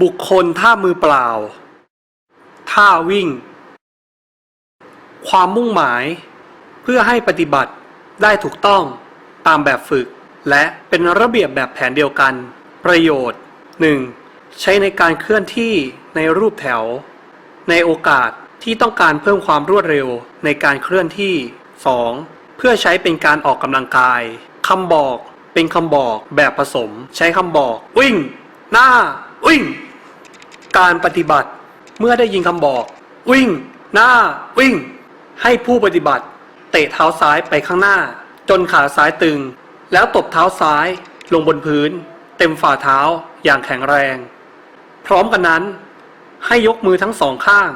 บุคคลท่ามือเปล่า ท่าวิ่ง ความมุ่งหมาย เพื่อให้ปฏิบัติได้ถูกต้องตามแบบฝึก และเป็นระเบียบแบบแผนเดียวกัน ประโยชน์ 1. ใช้ในการเคลื่อนที่ในรูปแถว ในโอกาสที่ต้องการเพิ่มความรวดเร็วในการเคลื่อนที่ 2. เพื่อใช้เป็นการออกกำลังกายคำบอกเป็นคำบอกแบบผสม ใช้คำบอก วิ่ง หน้า วิ่ง การปฏิบัติเมื่อได้ยินคำบอก วิ่ง หน้า วิ่ง ให้ผู้ปฏิบัติ เตะเท้าซ้ายไปข้างหน้า จนขาซ้ายตึง แล้วตบเท้าซ้ายลงบนพื้น เต็มฝ่าเท้าอย่างแข็งแรง พร้อมกันนั้น ให้ยกมือทั้งสองข้าง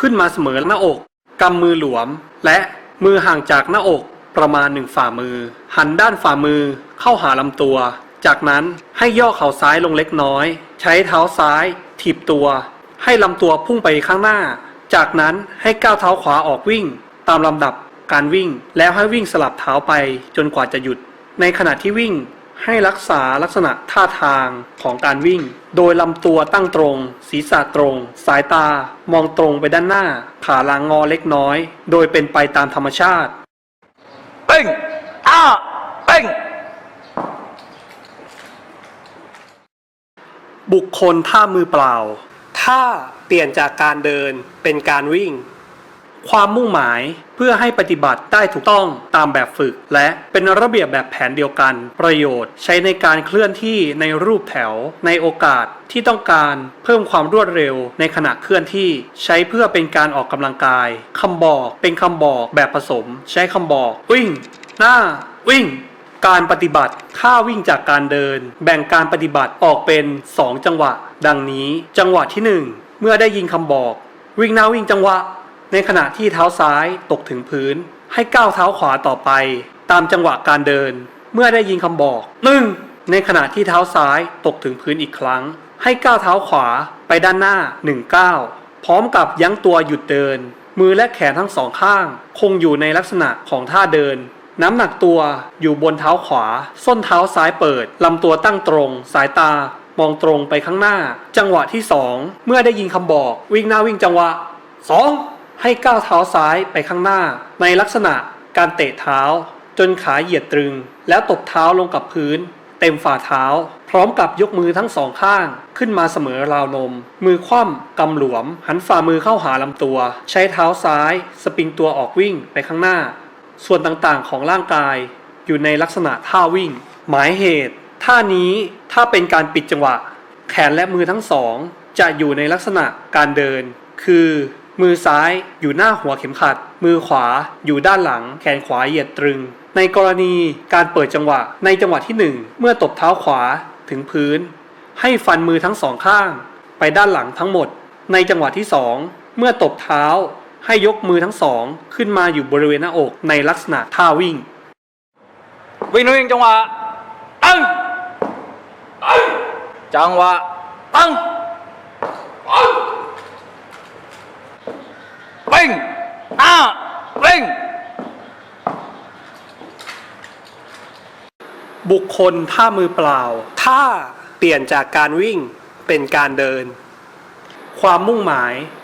ขึ้นมาเสมอหน้าอกกำมือหลวม และมือห่างจากหน้าอกประมาณหนึ่งฝ่ามือ หันด้านฝ่ามือเข้าหาลำตัว จากนั้นให้ย่อเข่าซ้ายลงเล็กน้อย ใช้เท้าซ้าย ถีบตัว ให้ลำตัวพุ่งไปข้างหน้า จากนั้นให้ก้าวเท้าขวาออกวิ่ง ตามลำดับการวิ่ง แล้วให้วิ่งสลับเท้าไปจนกว่าจะหยุด ในขณะที่วิ่งให้รักษาลักษณะท่าทางของการวิ่ง โดยลำตัวตั้งตรง ศีรษะตรง สายตามองตรงไปด้านหน้า ขาหลังงอเล็กน้อย โดยเป็นไปตามธรรมชาติ เป้งอ้าเป้ง บุคคลท่ามือเปล่า ถ้าเปลี่ยนจากการเดินเป็นการวิ่ง ความมุ่งหมายเพื่อให้ปฏิบัติได้ถูกต้องตามแบบฝึก และเป็นระเบียบแบบแผนเดียวกัน ประโยชน์ใช้ในการเคลื่อนที่ในรูปแถว ในโอกาสที่ต้องการเพิ่มความรวดเร็วในขณะเคลื่อนที่ ใช้เพื่อเป็นการออกกำลังกายคำบอกเป็นคำบอกแบบผสม ใช้คำบอก วิ่ง หน้า วิ่ง การปฏิบัติท่าวิ่งจากการเดิน แบ่งการปฏิบัติออกเป็น 2 จังหวะ ดังนี้ จังหวะที่ 1 เมื่อได้ยินคำบอก วิ่งหน้าวิ่งจังหวะ ในขณะที่เท้าซ้ายตกถึงพื้น ให้ก้าวเท้าขวาต่อไป ตามจังหวะการเดิน เมื่อได้ยินคำบอกหนึ่งในขณะที่เท้าซ้ายตกถึงพื้นอีกครั้ง ให้ก้าวเท้าขวาไปด้านหน้า1ก้าวพร้อมกับยั้งตัวหยุดเดิน มือและแขนทั้งสองข้าง คงอยู่ในลักษณะของท่าเดิน น้ำหนักตัวอยู่บนเท้าขวา ส้นเท้าซ้ายเปิด ลำตัวตั้งตรง สายตามองตรงไปข้างหน้า จังหวะที่ 2 เมื่อได้ยินคำบอก วิ่งหน้าวิ่งจังหวะ 2 ให้ก้าวเท้าซ้ายไปข้างหน้า ในลักษณะการเตะเท้า จนขาเหยียดตรึง แล้วตบเท้าลงกับพื้น เต็มฝ่าเท้า พร้อมกับยกมือทั้งสองข้าง ขึ้นมาเสมอราวนม มือคว่ำกำหลวม หันฝ่ามือเข้าหาลำตัว ใช้เท้าซ้าย สปริงตัวออกวิ่งไปข้างหน้า ส่วนต่างๆของร่างกายอยู่ในลักษณะท่าวิ่ง หมายเหตุท่านี้ถ้าเป็นการปิดจังหวะ แขนและมือทั้งสอง จะอยู่ในลักษณะการเดิน คือ มือซ้ายอยู่หน้าหัวเข็มขัด มือขวาอยู่ด้านหลัง แขนขวาเหยียดตรึง ในกรณีการเปิดจังหวะในจังหวะที่หนึ่งเมื่อตบเท้าขวาถึงพื้น ให้ฟันมือทั้งสองข้าง ไปด้านหลังทั้งหมด ในจังหวะที่สองเมื่อตบเท้า ให้ยกมือทั้งสองขึ้นมาอยู่บริเวณหน้าอกในลักษณะท่าวิ่ง วิ่งหนึ่งจังหวะตั้งจังหวะตั้งเป้งอ้าเป้งบุคคลท่ามือเปล่าถ้าเปลี่ยนจากการวิ่งเป็นการเดิน ความมุ่งหมายเ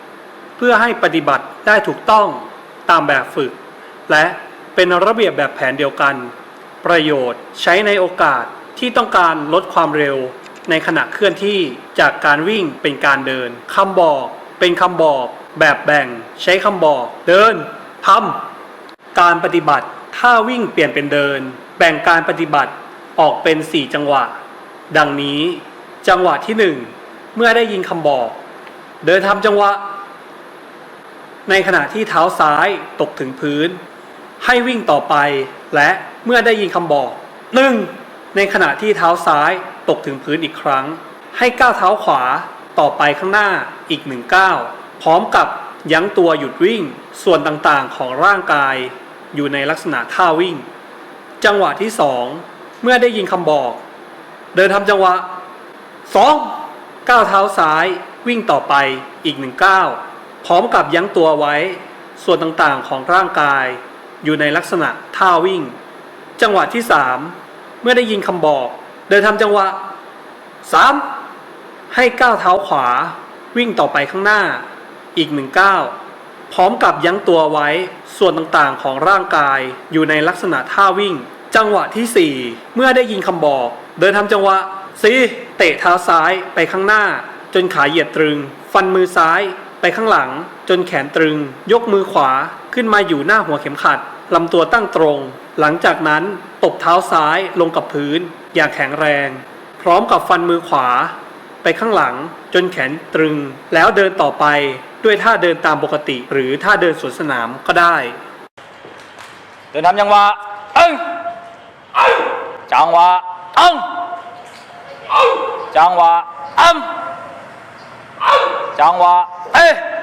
พื่อให้ปฏิบัติได้ถูกต้องตามแบบฝึก และเป็นระเบียบแบบแผนเดียวกัน ประโยชน์ใช้ในโอกาสที่ต้องการลดความเร็ว ในขณะเคลื่อนที่จากการวิ่งเป็นการเดินคำบอกเป็นคำบอกแบบแบ่ง ใช้คำบอก เดินทำการปฏิบัติถ้าวิ่งเปลี่ยนเป็นเดิน แบ่งการปฏิบัติออกเป็น 4 จังหวะ ดังนี้ จังหวะที่ 1 เมื่อได้ยินคำบอก เดินทำจังหวะ ในขณะที่เท้าซ้ายตกถึงพื้น ให้วิ่งต่อไป และเมื่อได้ยินคำบอก 1. ในขณะที่เท้าซ้ายตกถึงพื้นอีกครั้ง ให้ก้าวเท้าขวาต่อไปข้างหน้าอีกหนึ่งก้าวพร้อมกับยั้งตัวหยุดวิ่ง ส่วนต่างๆของร่างกาย อยู่ในลักษณะท่าวิ่ง จังหวะที่สองเมื่อได้ยินคำบอก เดินทำจังหวะ 2. ก้าวเท้าซ้ายวิ่งต่อไปอีกหนึ่งก้าว พร้อมกับยั้งตัวไว้ส่วนต่างๆของร่างกาย อยู่ในลักษณะท่าวิ่ง จังหวะที่ 3 เมื่อได้ยินคำบอก เดินทำจังหวะ 3. ให้ก้าวเท้าขวา วิ่งต่อไปข้างหน้า อีกหนึ่งก้าวพร้อมกับยั้งตัวไว้ส่วนต่างๆของร่างกาย อยู่ในลักษณะท่าวิ่ง จังหวะที่ 4 เมื่อได้ยินคำบอก เดินทำจังหวะสีเตะเท้าซ้ายไปข้างหน้า จนขาเหยียดตรึง ฟันมือซ้าย ไปข้างหลังจนแขนตรึง ยกมือขวาขึ้นมาอยู่หน้าหัวเข็มขัดลำตัวตั้งตรง หลังจากนั้นตบเท้าซ้ายลงกับพื้น อย่างแข็งแรง พร้อมกับฟันมือขวา ไปข้างหลังจนแขนตรึง แล้วเดินต่อไปด้วยท่าเดินตามปกติ หรือท่าเดินสวนสนามก็ได้ เดินทำจังวะตึงจังวะตึงจังวะอ้ำจังวะเอ้ย เดิน